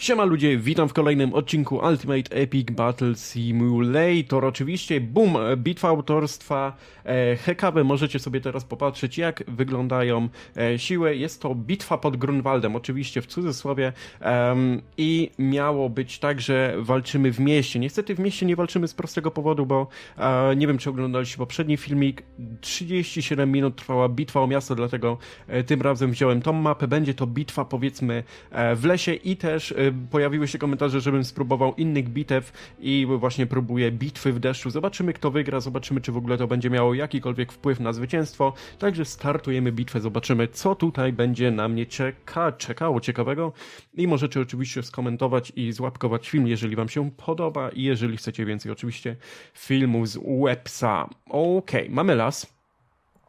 Siema ludzie, witam w kolejnym odcinku Ultimate Epic Battle Simulator. Oczywiście, boom, bitwa autorstwa e. Możecie sobie teraz popatrzeć, jak wyglądają e, siły. Jest to bitwa pod Grunwaldem, oczywiście w cudzysłowie. em, I miało być tak, że walczymy w mieście. Niestety w mieście nie walczymy z prostego powodu, bo e, nie wiem, czy oglądaliście poprzedni filmik. 37 minut trwała bitwa o miasto, dlatego e, tym razem wziąłem tą mapę. Będzie to bitwa, powiedzmy, e, w lesie i też e, pojawiły się komentarze, żebym spróbował innych bitew i właśnie próbuję bitwy w deszczu. Zobaczymy, kto wygra, zobaczymy, czy w ogóle to będzie miało jakikolwiek wpływ na zwycięstwo. Także startujemy bitwę, zobaczymy, co tutaj będzie na mnie czeka, czekało ciekawego. I możecie oczywiście skomentować i złapkować film, jeżeli Wam się podoba i jeżeli chcecie więcej oczywiście filmów z websa. Okej, mamy las.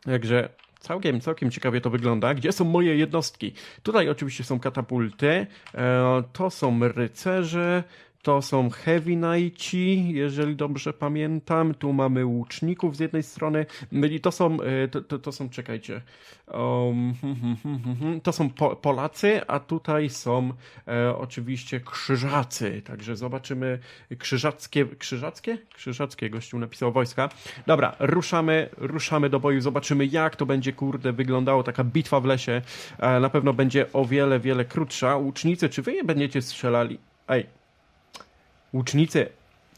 Także całkiem, całkiem ciekawie to wygląda. Gdzie są moje jednostki? Tutaj oczywiście są katapulty, e, to są rycerze, to są heavy knighti, jeżeli dobrze pamiętam. Tu mamy łuczników z jednej strony. I to są, e, to, to, to są, czekajcie, um, hmm, hmm, hmm. to są po, Polacy, a tutaj są e, oczywiście krzyżacy. Także zobaczymy krzyżackie, krzyżackie? Krzyżackie gościu napisał wojska. Dobra, ruszamy, ruszamy do boju, zobaczymy jak to będzie, kurde, wyglądało taka bitwa w lesie. E, na pewno będzie o wiele, wiele krótsza. Łucznicy, czy wy je będziecie strzelali? Ej, łucznicy,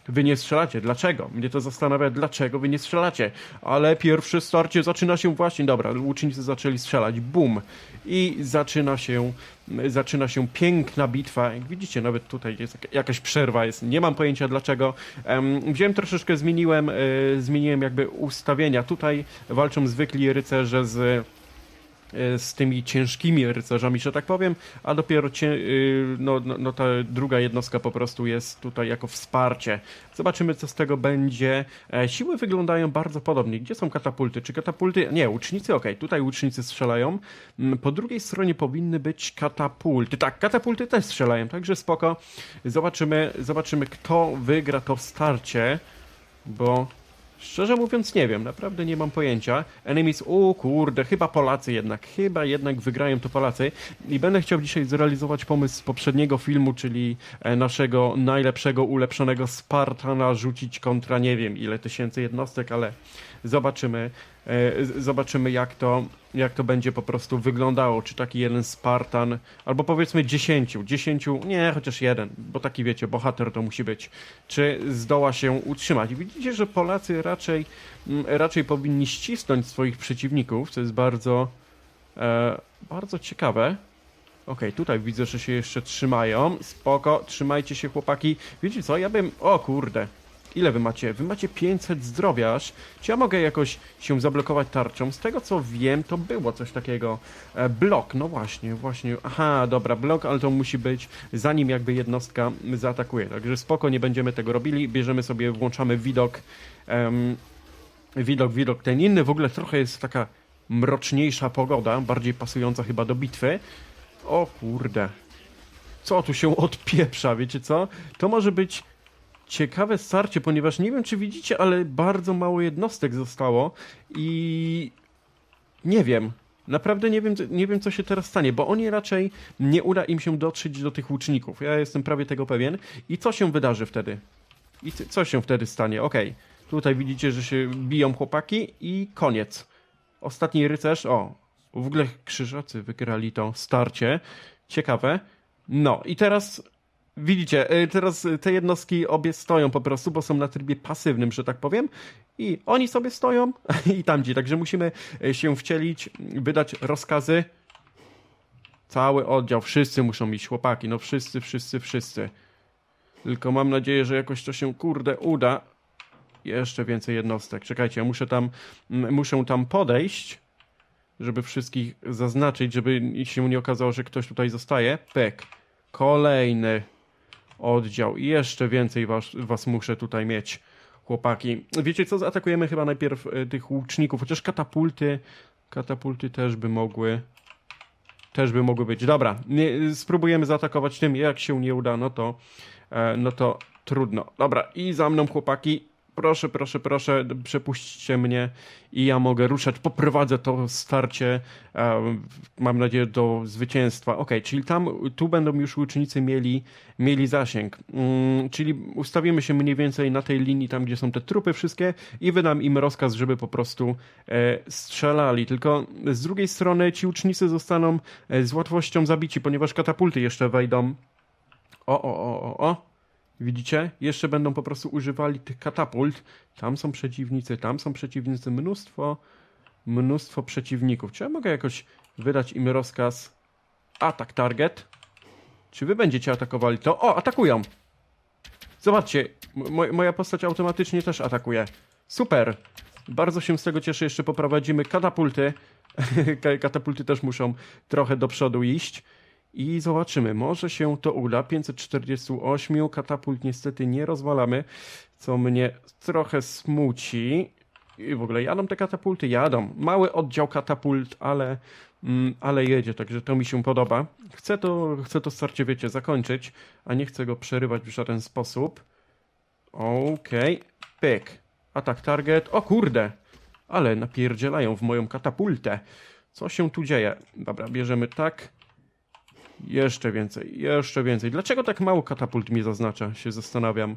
wy nie strzelacie. Dlaczego? Mnie to zastanawia, dlaczego wy nie strzelacie. Ale pierwsze starcie zaczyna się właśnie, dobra, łucznicy zaczęli strzelać, bum. I zaczyna się, zaczyna się piękna bitwa. Jak widzicie, nawet tutaj jest jaka- jakaś przerwa, jest, nie mam pojęcia dlaczego. Em, wziąłem troszeczkę, zmieniłem, e, zmieniłem jakby ustawienia. Tutaj walczą zwykli rycerze z z tymi ciężkimi rycerzami, że tak powiem, a dopiero cię, y, no, no, no ta druga jednostka po prostu jest tutaj jako wsparcie. Zobaczymy, co z tego będzie. E, Siły wyglądają bardzo podobnie. Gdzie są katapulty? Czy katapulty... Nie, łucznicy, okej, tutaj łucznicy strzelają. Mm, Po drugiej stronie powinny być katapulty. Tak, katapulty też strzelają, także spoko. Zobaczymy, zobaczymy kto wygra to starcie, bo Szczerze mówiąc nie wiem, naprawdę nie mam pojęcia. Enemies, o kurde, chyba Polacy jednak, chyba jednak wygrają to Polacy. I będę chciał dzisiaj zrealizować pomysł z poprzedniego filmu, czyli e, naszego najlepszego, ulepszonego Spartana rzucić kontra nie wiem ile tysięcy jednostek, ale zobaczymy, e, zobaczymy jak to, jak to będzie po prostu wyglądało. Czy taki jeden Spartan, albo powiedzmy dziesięciu, dziesięciu, nie, chociaż jeden, bo taki wiecie, bohater to musi być. Czy zdoła się utrzymać? Widzicie, że Polacy raczej, mm, raczej powinni ścisnąć swoich przeciwników, co jest bardzo, e, bardzo ciekawe. Okej, tutaj widzę, że się jeszcze trzymają. Spoko, trzymajcie się chłopaki. Wiecie co, ja bym... O kurde. Ile wy macie? Wy macie 500 zdrowia aż. Czy ja mogę jakoś się zablokować tarczą? Z tego co wiem, to było coś takiego. E, blok, no właśnie, właśnie. Aha, dobra, blok, ale to musi być zanim jakby jednostka zaatakuje. Także spoko, nie będziemy tego robili. Bierzemy sobie, włączamy widok. em, widok, widok ten inny. W ogóle trochę jest taka mroczniejsza pogoda, bardziej pasująca chyba do bitwy. O kurde. Co tu się odpieprza, wiecie co? To może być ciekawe starcie, ponieważ nie wiem, czy widzicie, ale bardzo mało jednostek zostało i nie wiem. Naprawdę nie wiem, nie wiem, co się teraz stanie, bo oni raczej nie uda im się dotrzeć do tych łuczników. Ja jestem prawie tego pewien. I co się wydarzy wtedy? I co się wtedy stanie? Okej. Tutaj widzicie, że się biją chłopaki i koniec. Ostatni rycerz, o, w ogóle krzyżacy wygrali to starcie. Ciekawe. No i teraz widzicie, y, teraz te jednostki obie stoją po prostu, bo są na trybie pasywnym, że tak powiem. I oni sobie stoją i tamci, także musimy y, się wcielić, wydać rozkazy. Cały oddział, wszyscy muszą iść, chłopaki, no wszyscy, wszyscy, wszyscy. Tylko mam nadzieję, że jakoś to się, kurde, uda. Jeszcze więcej jednostek. Czekajcie, ja muszę tam, muszę tam podejść, żeby wszystkich zaznaczyć, żeby się nie okazało, że ktoś tutaj zostaje. Pek. Kolejny oddział. I jeszcze więcej was, was muszę tutaj mieć, chłopaki. Wiecie co, zaatakujemy chyba najpierw e, tych łuczników, chociaż katapulty, katapulty też by mogły, też by mogły być. Dobra, nie, spróbujemy zaatakować tym, jak się nie uda, no to, e, no to trudno. Dobra, i za mną chłopaki, proszę, proszę, proszę, przepuśćcie mnie i ja mogę ruszać, poprowadzę to starcie, mam nadzieję, do zwycięstwa. Ok, czyli tam, tu będą już łucznicy mieli, mieli zasięg, mm, czyli ustawimy się mniej więcej na tej linii, tam gdzie są te trupy wszystkie i wydam im rozkaz, żeby po prostu e, strzelali. Tylko z drugiej strony ci łucznicy zostaną e, z łatwością zabici, ponieważ katapulty jeszcze wejdą. O, o, o, o, o. Widzicie? Jeszcze będą po prostu używali tych katapult. Tam są przeciwnicy, tam są przeciwnicy. Mnóstwo, mnóstwo przeciwników. Czy ja mogę jakoś wydać im rozkaz atak target? Czy wy będziecie atakowali to? O, atakują! Zobaczcie, mo- moja postać automatycznie też atakuje. Super! Bardzo się z tego cieszę. Jeszcze poprowadzimy katapulty. Ka- katapulty też muszą trochę do przodu iść. I zobaczymy, może się to uda. 548 katapult niestety nie rozwalamy, co mnie trochę smuci. I w ogóle jadą te katapulty? Jadą. Mały oddział katapult, ale, mm, ale jedzie, także to mi się podoba. Chcę to, chcę to starcie, wiecie, zakończyć, a nie chcę go przerywać w żaden sposób. Okej, pyk. Atak target. O kurde! Ale napierdzielają w moją katapultę. Co się tu dzieje? Dobra, bierzemy tak. Jeszcze więcej, jeszcze więcej. Dlaczego tak mało katapult mi zaznacza? Się zastanawiam.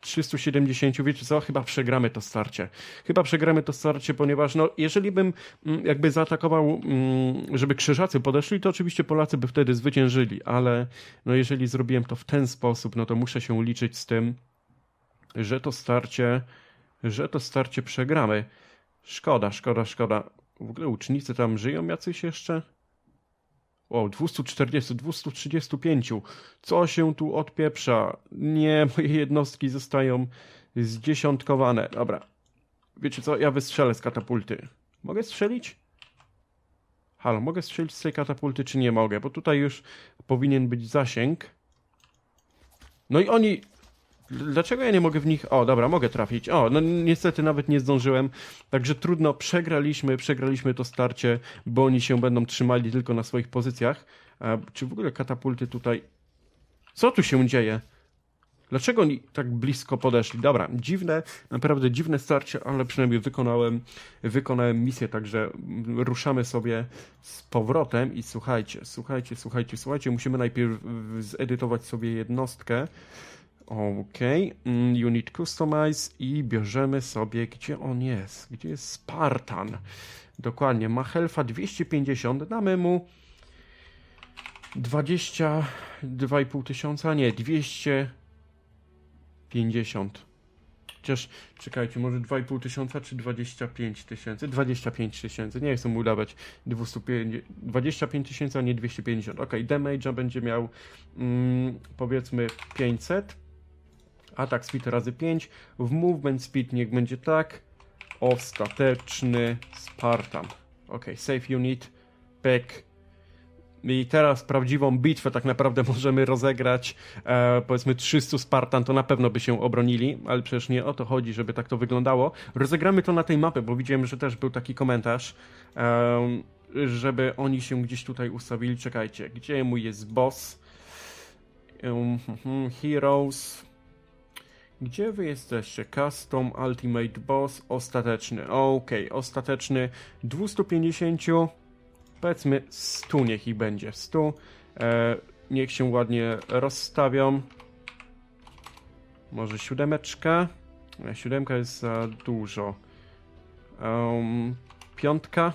370, wiecie co? Chyba przegramy to starcie. Chyba przegramy to starcie, ponieważ no, jeżeli bym mm, jakby zaatakował, mm, żeby krzyżacy podeszli, to oczywiście Polacy by wtedy zwyciężyli, ale no jeżeli zrobiłem to w ten sposób, no to muszę się liczyć z tym, że to starcie, że to starcie przegramy. Szkoda, szkoda, szkoda. W ogóle ucznicy tam żyją jacyś jeszcze? O, 240, 235. Co się tu odpieprza? Nie, moje jednostki zostają zdziesiątkowane. Dobra. Wiecie co? Ja wystrzelę z katapulty. Mogę strzelić? Halo, mogę strzelić z tej katapulty, czy nie mogę? Bo tutaj już powinien być zasięg. No i oni... Dlaczego ja nie mogę w nich... O, dobra, mogę trafić. O, no niestety nawet nie zdążyłem. Także trudno, przegraliśmy, przegraliśmy to starcie, bo oni się będą trzymali tylko na swoich pozycjach. A, czy w ogóle katapulty tutaj... Co tu się dzieje? Dlaczego oni tak blisko podeszli? Dobra, dziwne, naprawdę dziwne starcie, ale przynajmniej wykonałem, wykonałem misję, także ruszamy sobie z powrotem i słuchajcie, słuchajcie, słuchajcie, słuchajcie, musimy najpierw zedytować sobie jednostkę. Okej, mm, unit customize i bierzemy sobie, gdzie on jest? Gdzie jest Spartan? Dokładnie, ma helfa 250, damy mu 22,5 tysiąca, nie, 250. Chociaż, czekajcie, może 2,5 tysiąca czy 25 tysięcy? 25 tysięcy, nie chcę mu udawać 250, 25 tysięcy, a nie 250. Ok, damage'a będzie miał mm, powiedzmy 500. Atak speed razy 5. W movement speed niech będzie tak. Ostateczny Spartan. Ok, save unit, back. I teraz prawdziwą bitwę tak naprawdę możemy rozegrać. E, powiedzmy 300 Spartan to na pewno by się obronili, ale przecież nie o to chodzi, żeby tak to wyglądało. Rozegramy to na tej mapie, bo widziałem, że też był taki komentarz, e, żeby oni się gdzieś tutaj ustawili. Czekajcie, gdzie mój jest boss? Um, hmm, heroes. Gdzie wy jesteście? Custom, Ultimate Boss, ostateczny. Okay, ostateczny 250. Powiedzmy 100 niech ich będzie. 100. E, niech się ładnie rozstawią. Może siódemeczka. E, siódemka jest za dużo. Um, piątka.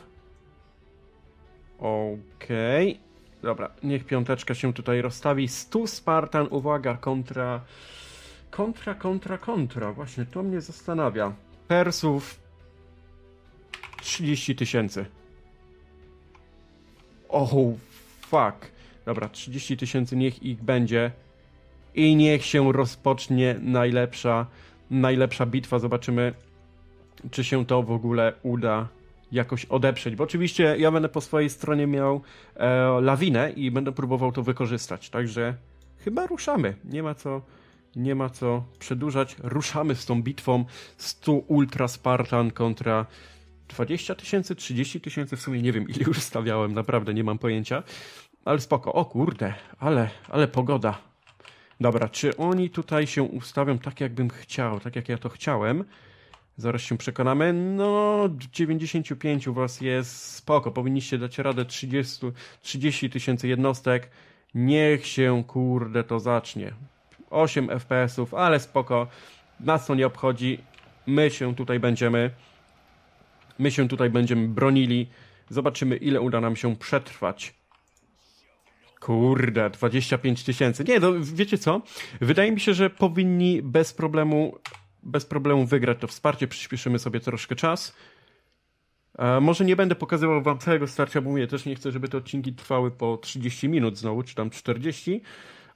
Okej. Okay. Dobra, niech piąteczka się tutaj rozstawi. 100 Spartan, uwaga, kontra... Kontra, kontra, kontra. Właśnie to mnie zastanawia. Persów 30 tysięcy. Oh, fuck. Dobra, 30 tysięcy niech ich będzie. I niech się rozpocznie najlepsza, najlepsza bitwa. Zobaczymy, czy się to w ogóle uda jakoś odeprzeć. Bo oczywiście ja będę po swojej stronie miał e, lawinę i będę próbował to wykorzystać. Także chyba ruszamy. Nie ma co nie ma co przedłużać. Ruszamy z tą bitwą 100 Ultra Spartan kontra 20 tysięcy, 30 tysięcy, w sumie nie wiem ile już stawiałem, naprawdę nie mam pojęcia. Ale spoko, o kurde, ale, ale pogoda. Dobra, czy oni tutaj się ustawią tak jakbym chciał, tak jak ja to chciałem? Zaraz się przekonamy. No, 95 u was jest spoko. Powinniście dać radę 30 30 tysięcy jednostek. Niech się, kurde, to zacznie. 8 FPS-ów, ale spoko. Nas to nie obchodzi. My się tutaj będziemy. My się tutaj będziemy bronili. Zobaczymy, ile uda nam się przetrwać. Kurde, 25 tysięcy. Nie, no wiecie co? Wydaje mi się, że powinni bez problemu, bez problemu wygrać to wsparcie. Przyspieszymy sobie troszkę czas. E, może nie będę pokazywał wam całego starcia, bo mówię, też nie chcę, żeby te odcinki trwały po 30 minut znowu, czy tam 40,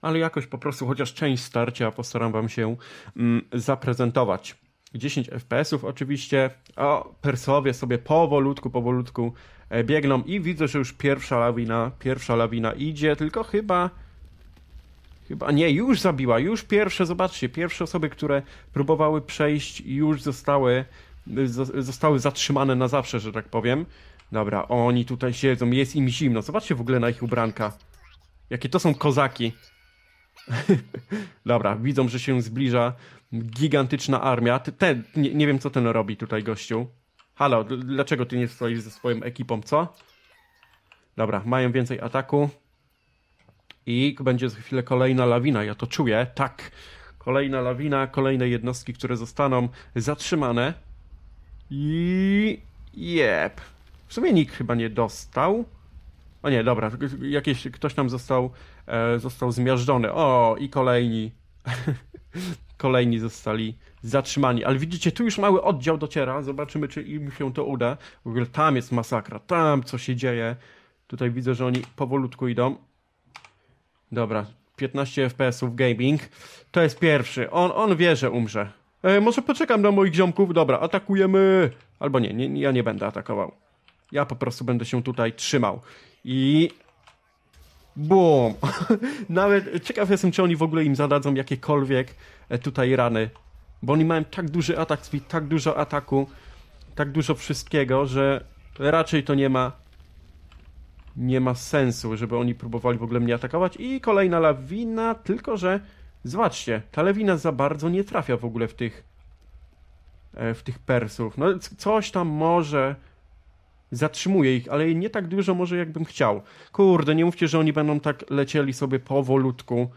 ale jakoś po prostu chociaż część starcia postaram wam się mm, zaprezentować. 10 FPS-ów oczywiście, o, Persowie sobie powolutku, powolutku e, biegną i widzę, że już pierwsza lawina, pierwsza lawina idzie, tylko chyba... Chyba nie, już zabiła, już pierwsze, zobaczcie, pierwsze osoby, które próbowały przejść, już zostały, zo- zostały zatrzymane na zawsze, że tak powiem. Dobra, oni tutaj siedzą, jest im zimno. Zobaczcie w ogóle na ich ubranka. Jakie to są kozaki. Dobra, widzą, że się zbliża gigantyczna armia. Ten, nie, nie wiem co ten robi tutaj gościu. Halo, dlaczego ty nie stoisz ze swoją ekipą, co? Dobra, mają więcej ataku. I będzie za chwilę kolejna lawina, ja to czuję, tak. Kolejna lawina, kolejne jednostki, które zostaną zatrzymane. I... Jep. W sumie nikt chyba nie dostał. O nie, dobra, jakieś, ktoś tam został, został zmiażdżony. O, i kolejni. kolejni zostali zatrzymani. Ale widzicie, tu już mały oddział dociera. Zobaczymy, czy im się to uda. W ogóle tam jest masakra, tam co się dzieje. Tutaj widzę, że oni powolutku idą. Dobra, 15 FPS-ów gaming. To jest pierwszy. On, on wie, że umrze. E, może poczekam na moich ziomków. Dobra, atakujemy. Albo nie, nie, ja nie będę atakował. Ja po prostu będę się tutaj trzymał. I... Bum! Nawet ciekaw jestem, czy oni w ogóle im zadadzą jakiekolwiek e, tutaj rany. Bo oni mają tak duży atak speed, tak dużo ataku, tak dużo wszystkiego, że raczej to nie ma nie ma sensu, żeby oni próbowali w ogóle mnie atakować. I kolejna lawina, tylko że zobaczcie, ta lawina za bardzo nie trafia w ogóle w tych e, w tych Persów. No coś tam może zatrzymuje ich, ale nie tak dużo może jakbym chciał. Kurde, nie mówcie, że oni będą tak lecieli sobie powolutku.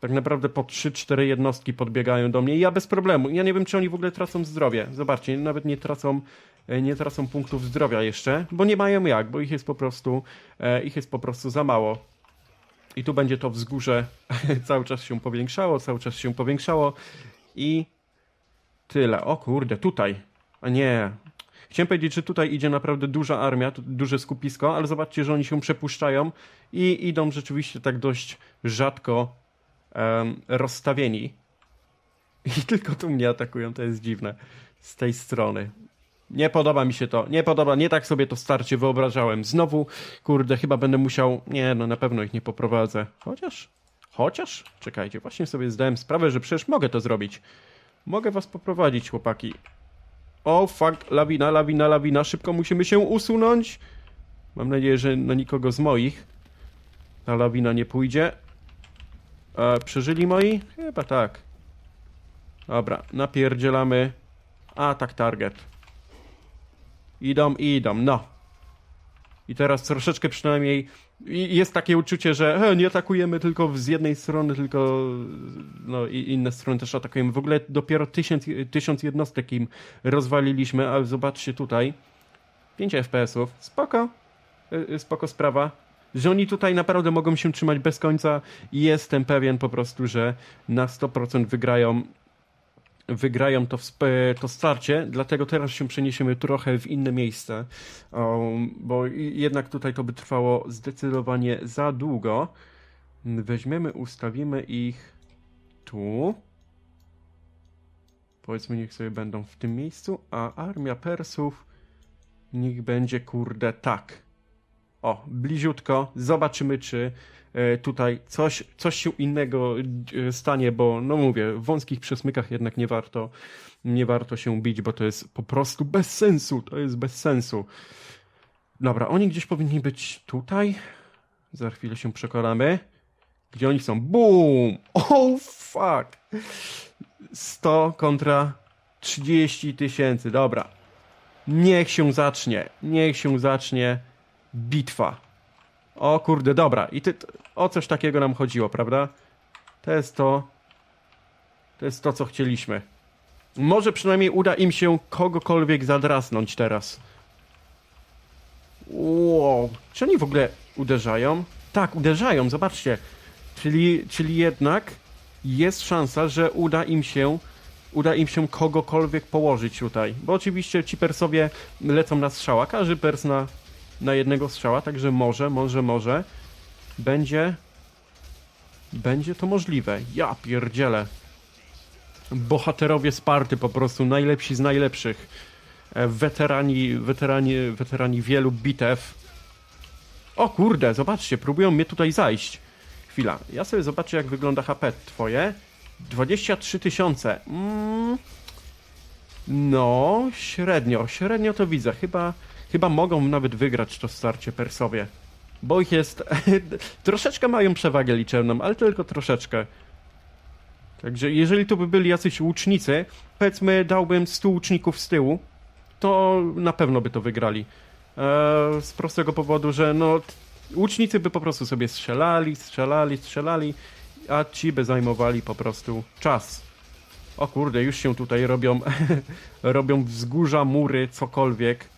Tak naprawdę po 3-4 jednostki podbiegają do mnie i ja bez problemu. Ja nie wiem, czy oni w ogóle tracą zdrowie. Zobaczcie, nawet nie tracą, e, nie tracą punktów zdrowia jeszcze, bo nie mają jak, bo ich jest po prostu, e, ich jest po prostu za mało. I tu będzie to wzgórze cały czas się powiększało, cały czas się powiększało i tyle. O kurde, tutaj. A nie. Chciałem powiedzieć, że tutaj idzie naprawdę duża armia, duże skupisko, ale zobaczcie, że oni się przepuszczają i idą rzeczywiście tak dość rzadko em, rozstawieni. I tylko tu mnie atakują, to jest dziwne. Z tej strony. Nie podoba mi się to, nie podoba, nie tak sobie to starcie wyobrażałem. Znowu, kurde, chyba będę musiał, nie no, na pewno ich nie poprowadzę. Chociaż, chociaż, czekajcie, właśnie sobie zdałem sprawę, że przecież mogę to zrobić. Mogę was poprowadzić, chłopaki. O, fuck, lawina, lawina, lawina, szybko musimy się usunąć. Mam nadzieję, że na nikogo z moich ta lawina nie pójdzie. E, przeżyli moi? Chyba tak. Dobra, napierdzielamy. Atak target. Idą, idą, no. I teraz troszeczkę przynajmniej jest takie uczucie, że he, nie atakujemy tylko z jednej strony, tylko no, i inne strony też atakujemy. W ogóle dopiero tysiąc, tysiąc jednostek im rozwaliliśmy, ale zobaczcie tutaj. 5 FPS-ów. Spoko. Y, y, Spoko sprawa. Że oni tutaj naprawdę mogą się trzymać bez końca i jestem pewien po prostu, że na 100% wygrają wygrają to, to starcie, dlatego teraz się przeniesiemy trochę w inne miejsce, um, bo jednak tutaj to by trwało zdecydowanie za długo. Weźmiemy, ustawimy ich tu. Powiedzmy, niech sobie będą w tym miejscu, a armia Persów niech będzie, kurde, tak. O, bliziutko. Zobaczymy, czy e, tutaj coś, coś się innego e, stanie, bo no mówię, w wąskich przesmykach jednak nie warto, nie warto się bić, bo to jest po prostu bez sensu. To jest bez sensu. Dobra, oni gdzieś powinni być tutaj. Za chwilę się przekonamy. Gdzie oni są? Boom! Oh fuck! 100 kontra 30 tysięcy, dobra. Niech się zacznie, niech się zacznie bitwa. O kurde, dobra. I ty, o coś takiego nam chodziło, prawda? To jest to. To jest to, co chcieliśmy. Może przynajmniej uda im się kogokolwiek zadrasnąć teraz. Wow. Czy oni w ogóle uderzają? Tak, uderzają, zobaczcie. Czyli, czyli jednak jest szansa, że uda im się uda im się kogokolwiek położyć tutaj. Bo oczywiście ci persowie lecą na strzała. Każdy pers na, na jednego strzała, także może, może, może będzie będzie to możliwe. Ja pierdzielę. Bohaterowie Sparty po prostu, najlepsi z najlepszych. E, Weterani, weterani, weterani wielu bitew. O kurde, zobaczcie, próbują mnie tutaj zajść. Chwila, ja sobie zobaczę jak wygląda HP twoje. 23 tysiące. Mm. No, średnio, średnio to widzę. Chyba, chyba mogą nawet wygrać to starcie Persowie. Bo ich jest. troszeczkę mają przewagę liczebną, ale tylko troszeczkę. Także jeżeli tu by byli jacyś łucznicy, powiedzmy dałbym 100 łuczników z tyłu, to na pewno by to wygrali. Eee, z prostego powodu, że no, łucznicy by po prostu sobie strzelali, strzelali, strzelali, a ci by zajmowali po prostu czas. O kurde, już się tutaj robią, robią wzgórza, mury, cokolwiek,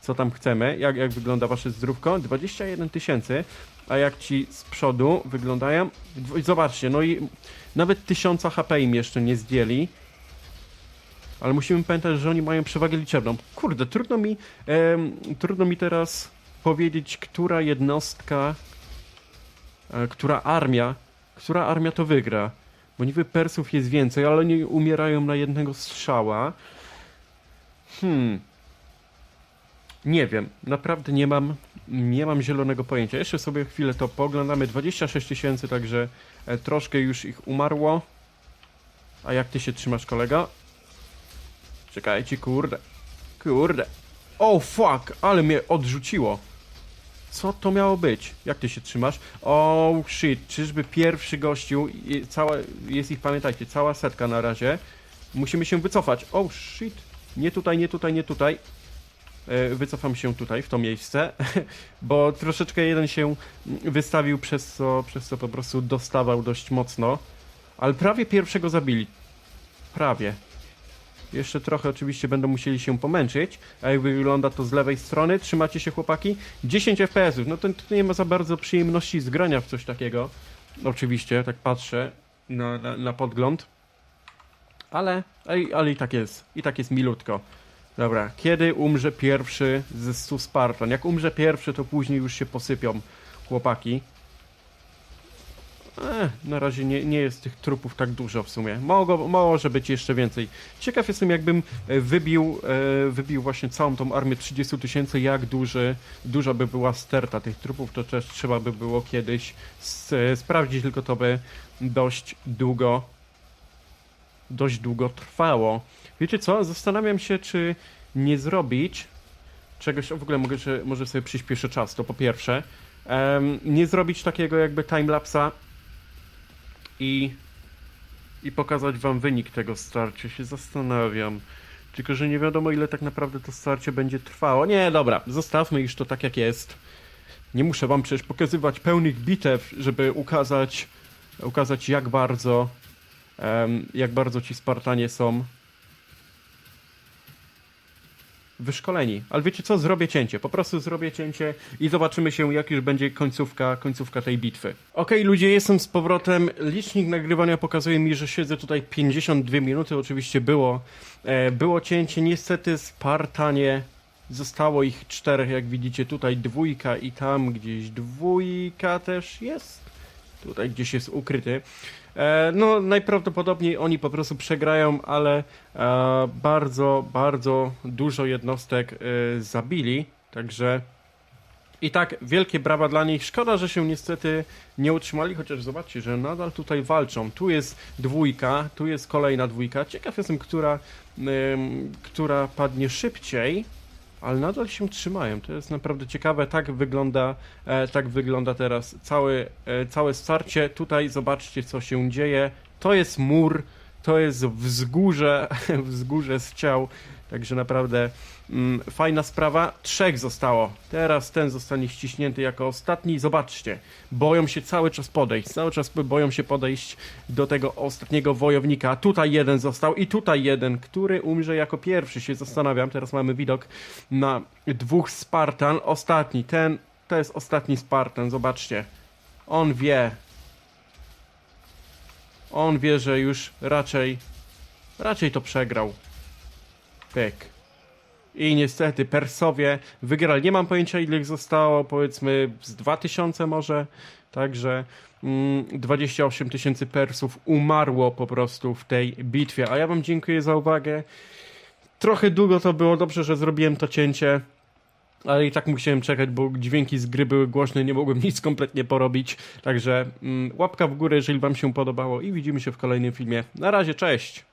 co tam chcemy. Jak, jak wygląda wasze zdrówko? 21 tysięcy, a jak ci z przodu wyglądają? Zobaczcie, no i nawet 1000 HP im jeszcze nie zdjęli. Ale musimy pamiętać, że oni mają przewagę liczebną. Kurde, trudno mi, trudno mi teraz powiedzieć, która jednostka, e, która armia, która armia to wygra. Bo niby Persów jest więcej, ale oni umierają na jednego strzała. Hmm. Nie wiem, naprawdę nie mam, nie mam zielonego pojęcia. Jeszcze sobie chwilę to poglądamy. 26 tysięcy, także e, troszkę już ich umarło. A jak ty się trzymasz, kolego? Czekajcie, kurde. Kurde. Oh fuck, ale mnie odrzuciło. Co to miało być? Jak ty się trzymasz? Oh shit, czyżby pierwszy gościu, cała, jest ich, pamiętajcie, cała setka na razie. Musimy się wycofać. Oh shit. Nie tutaj, nie tutaj, nie tutaj. E, Wycofam się tutaj, w to miejsce, bo troszeczkę jeden się wystawił, przez co, przez co po prostu dostawał dość mocno. Ale prawie pierwszego zabili. Prawie. Jeszcze trochę oczywiście będą musieli się pomęczyć. A jak wygląda to z lewej strony? Trzymacie się chłopaki? 10 FPS-ów. No to, to nie ma za bardzo przyjemności z grania w coś takiego. Oczywiście, tak patrzę na, na, na podgląd. Ale, ale, ale i tak jest. I tak jest milutko. Dobra, kiedy umrze pierwszy ze 100 Spartan? Jak umrze pierwszy, to później już się posypią chłopaki. Eh, na razie nie, nie jest tych trupów tak dużo w sumie. Mogło, może być jeszcze więcej. Ciekaw jestem, jakbym e, wybił, e, wybił właśnie całą tą armię 30 tysięcy, jak duży, duża by była sterta tych trupów, to też trzeba by było kiedyś e, sprawdzić, tylko to by dość długo, dość długo trwało. Wiecie co? Zastanawiam się, czy nie zrobić czegoś, o, w ogóle mogę, że może sobie przyspieszę czas, to po pierwsze. Em, nie zrobić takiego jakby timelapsa i, i pokazać wam wynik tego starcia. Się zastanawiam. Tylko, że nie wiadomo ile tak naprawdę to starcie będzie trwało. Nie, dobra, zostawmy już to tak jak jest. Nie muszę wam przecież pokazywać pełnych bitew, żeby ukazać, ukazać jak bardzo, jak bardzo ci Spartanie są wyszkoleni. Ale wiecie co? Zrobię cięcie. Po prostu zrobię cięcie i zobaczymy się, jak już będzie końcówka, końcówka tej bitwy. Okej, ludzie, jestem z powrotem. Licznik nagrywania pokazuje mi, że siedzę tutaj 52 minuty. Oczywiście było, e, było cięcie. Niestety Spartanie zostało ich czterech, jak widzicie. Tutaj dwójka i tam gdzieś dwójka też jest. Tutaj gdzieś jest ukryty. E, no, najprawdopodobniej oni po prostu przegrają, ale e, bardzo, bardzo dużo jednostek e, zabili. Także i tak wielkie brawa dla nich. Szkoda, że się niestety nie utrzymali, chociaż zobaczcie, że nadal tutaj walczą. Tu jest dwójka, tu jest kolejna dwójka. Ciekaw jestem, która, która padnie szybciej. Ale nadal się trzymają. To jest naprawdę ciekawe. Tak wygląda, e, tak wygląda teraz całe, e, całe starcie. Tutaj zobaczcie, co się dzieje. To jest mur. To jest wzgórze, wzgórze z ciał, także naprawdę mm, fajna sprawa. Trzech zostało. Teraz ten zostanie ściśnięty jako ostatni. Zobaczcie, boją się cały czas podejść, cały czas boją się podejść do tego ostatniego wojownika. Tutaj jeden został i tutaj jeden, który umrze jako pierwszy, się zastanawiam. Teraz mamy widok na dwóch Spartan. Ostatni, ten, to jest ostatni Spartan, zobaczcie. On wie, on wie, że już raczej, raczej to przegrał. Pyk. I niestety Persowie wygrali. Nie mam pojęcia ile ich zostało, powiedzmy z 2000 może. Także mm, 28 tysięcy Persów umarło po prostu w tej bitwie. A ja wam dziękuję za uwagę. Trochę długo to było, dobrze, że zrobiłem to cięcie. Ale i tak musiałem czekać, bo dźwięki z gry były głośne, nie mogłem nic kompletnie porobić. Także mm, łapka w górę, jeżeli Wam się podobało i widzimy się w kolejnym filmie. Na razie, cześć!